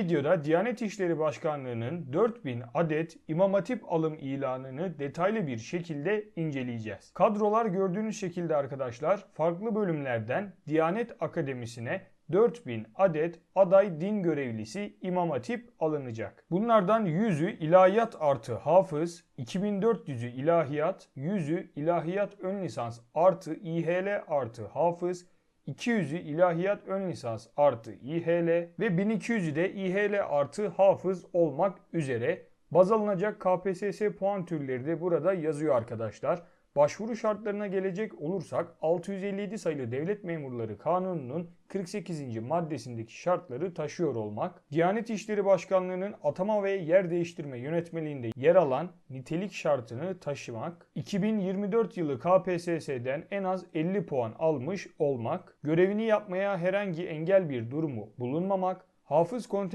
videoda Diyanet İşleri Başkanlığı'nın 4000 adet İmam Hatip alım ilanını detaylı bir şekilde inceleyeceğiz. Kadrolar gördüğünüz şekilde arkadaşlar farklı bölümlerden Diyanet Akademisi'ne 4000 adet aday din görevlisi İmam Hatip alınacak. Bunlardan 100'ü ilahiyat artı hafız, 2400'ü ilahiyat, 100'ü ilahiyat ön lisans artı İHL artı hafız, 200'ü ilahiyat ön lisans artı İHL ve 1200'ü de İHL artı hafız olmak üzere baz alınacak KPSS puan türleri de burada yazıyor arkadaşlar. Başvuru şartlarına gelecek olursak 657 sayılı Devlet Memurları Kanunu'nun 48. maddesindeki şartları taşıyor olmak, Diyanet İşleri Başkanlığı'nın atama ve yer değiştirme yönetmeliğinde yer alan nitelik şartını taşımak, 2024 yılı KPSS'den en az 50 puan almış olmak, görevini yapmaya herhangi engel bir durumu bulunmamak, hafız kontenjanı